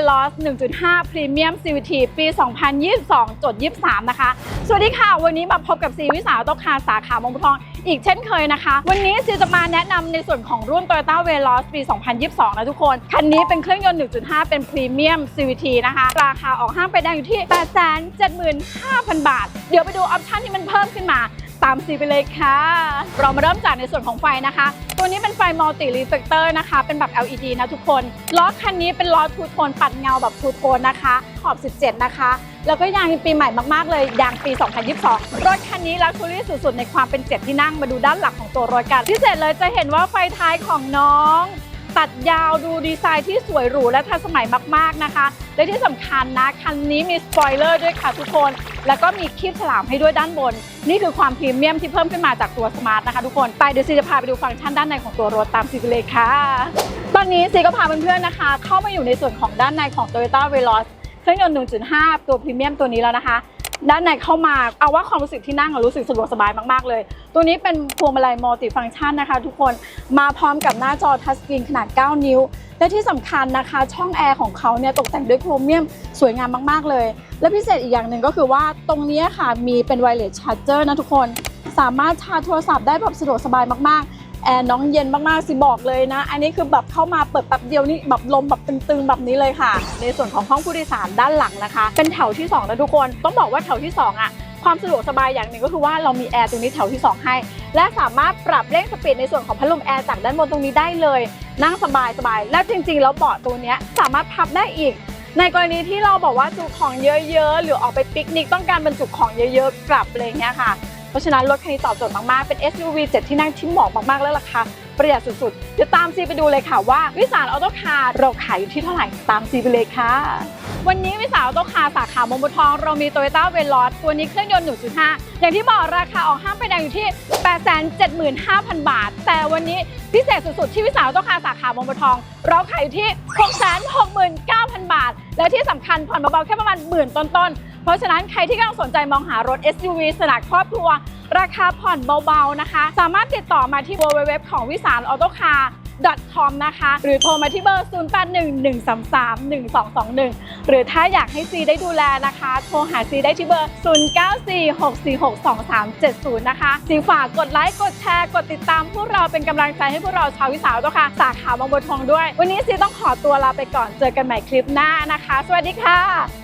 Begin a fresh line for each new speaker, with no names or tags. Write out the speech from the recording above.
Veloz 1.5 Premium CVT ปี 2022จด23 นะคะ สวัสดีค่ะ วันนี้มาพบกับซีวิสาออโตคาสาขามงคลทอง อีกเช่นเคยนะคะ วันนี้ซีจะมาแนะนำในส่วนของรุ่น Toyota Veloz ปี 2022 นะทุกคน คันนี้เป็นเครื่องยนต์ 1.5 เป็น Premium CVT นะคะ ราคาออกห้างไปแดงอยู่ที่ 875,000 บาท เดี๋ยวไปดูออปชันที่มันเพิ่มขึ้นมา ตามซีไปเลยค่ะ เรามาเริ่มจากในส่วนของไฟนะคะ ตัวนี้เป็นไฟมัลติรีเฟกเตอร์นะคะ เป็นแบบ LED นะทุกคน ล้อคันนี้เป็นล้อทูโทนปัดเงาแบบทูโทนนะคะ ขอบ 17 นะคะ แล้วก็ยางปีใหม่มากๆเลยยางปี 2022 รถคันนี้ลักชัวรี่สุดๆ ในความเป็นเจ็ดที่นั่งมาดูด้านหลังของตัวรถกันพิเศษเลยจะเห็นว่าไฟท้ายของน้องตัดยาวดูดีไซน์ที่สวยหรูและทันสมัยมากๆนะคะ และที่สำคัญนะ คันนี้มีสปอยเลอร์ด้วยค่ะทุกคน แล้วก็มีคลิปฉลามให้ด้วยด้านบน นี่คือความพรีเมียมที่เพิ่มขึ้นมาจากตัวสมาร์ทนะคะทุกคน ไปเดี๋ยวซีจะพาไปดูฟังก์ชันด้านในของตัวรถตามซีไปเลยค่ะ ตอนนี้ซีก็พาเพื่อนๆนะคะ เข้ามาอยู่ในส่วนของด้านในของ Toyota Veloz เครื่องยนต์ 1.5 ตัวพรีเมียมตัวนี้แล้วนะคะ ด้านในเข้ามาเอาว่าความรู้สึกที่นั่งรู้สึกสะดวกสบายมาก ๆ เลย ตัวนี้เป็นพวงมาลัยมัลติฟังก์ชันนะคะ ทุกคนมาพร้อมกับหน้าจอทัชสกรีนขนาด 9 นิ้ว และที่สำคัญนะคะ ช่องแอร์ของเขาเนี่ยตกแต่งด้วยโครเมียมสวยงามมากๆเลย และพิเศษอีกอย่างหนึ่งก็คือว่าตรงนี้ค่ะมีเป็นไวเลสชาร์เจอร์นะทุกคน สามารถชาร์จโทรศัพท์ได้แบบสะดวกสบายมากๆ แอร์น้องเย็นมากๆสิบอกเลยนะ อันนี้คือแบบเข้ามาเปิดแป๊บเดียวนี่แบบลมแบบตึงๆแบบนี้เลยค่ะ ในส่วนของห้องผู้โดยสารด้านหลังนะคะ เป็นแถวที่2นะทุกคน ต้องบอกว่าแถวที่ 2อะความสะดวกสบายอย่างหนึ่งก็คือว่าเรามีแอร์ตรงนี้แถวที่ 2 ให้ และสามารถปรับเร่งสปีดในส่วนของพัดลมแอร์จากด้านบนตรงนี้ได้เลย นั่งสบายสบายๆและจริงๆ แล้วเบาะตัวนี้สามารถพับได้อีก ในกรณีที่เราบอกว่าจุของเยอะๆ หรือออกไปปิกนิกต้องการบรรจุของเยอะๆ กลับอะไรอย่างเงี้ยค่ะ เพราะฉะนั้นรถคันนี้ตอบโจทย์มากๆ เป็น SUV 7 ที่นั่งที่เหมาะมากๆ แล้วราคาประหยัดสุดๆ เดี๋ยวตามซีไปดูเลยค่ะว่า วิสารออโตคาร์เราขายอยู่ที่เท่าไหร่ตามซีไปเลยค่ะ วันนี้วิสารออโตคาร์สาขามงบุทอง เรามี Toyota v e l o z ตัวนี้เครื่องยนต์ 1.5 อย่างที่บอกราคาออกห้างไปแดงอยู่ที่ 875,000 บาท แต่วันนี้พิเศษสุดๆ ที่วิสารออโตคาร์สาขามงบุทอง เราขายอยู่ที่ 669,000 บาท และที่สำคัญผ่อนเบาๆแค่ประมาณหมื่นต้นๆ เพราะฉะนั้นใครที่กำลังสนใจมองหารถ SUV สนาครอบครัว ราคาผ่อนเบาๆนะคะ สามารถติดต่อมาที่ www ของวิสารออโตคาร์ .com นะคะ หรือโทรมาที่เบอร์ 0811331221 หรือถ้าอยากให้ซีได้ดูแลนะคะ โทรหาซีได้ที่เบอร์ 0946462370 นะคะซีฝากกดไลค์ กดแชร์ กดติดตามพวกเราเป็นกำลังใจให้พวกเราชาววิสาหกิจค่ะ สาขาบางบัวทองด้วย วันนี้ซีต้องขอตัวลาไปก่อน เจอกันใหม่คลิปหน้านะคะ สวัสดีค่ะ